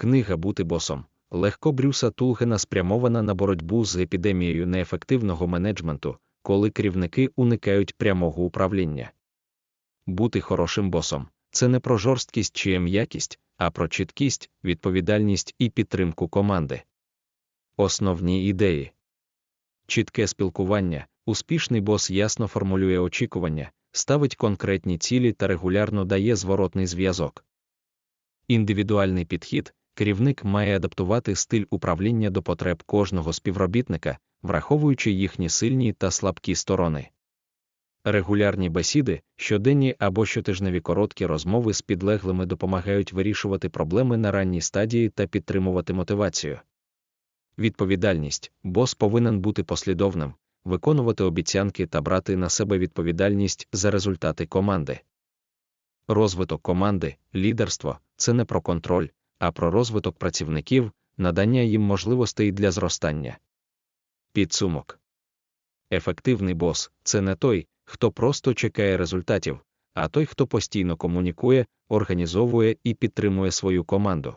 Книга Бути босом легко Брюса Тулгена спрямована на боротьбу з епідемією неефективного менеджменту, коли керівники уникають прямого управління. Бути хорошим босом це не про жорсткість чи м'якість, а про чіткість, відповідальність і підтримку команди. Основні ідеї чітке спілкування, успішний бос ясно формулює очікування, ставить конкретні цілі та регулярно дає зворотний зв'язок. Індивідуальний підхід керівник має адаптувати стиль управління до потреб кожного співробітника, враховуючи їхні сильні та слабкі сторони. Регулярні бесіди, щоденні або щотижневі короткі розмови з підлеглими допомагають вирішувати проблеми на ранній стадії та підтримувати мотивацію. Відповідальність бос повинен бути послідовним, виконувати обіцянки та брати на себе відповідальність за результати команди. Розвиток команди, лідерство це не про контроль, а про розвиток працівників, надання їм можливостей для зростання. Підсумок Ефективний бос це не той, хто просто чекає результатів, а той, хто постійно комунікує, організовує і підтримує свою команду.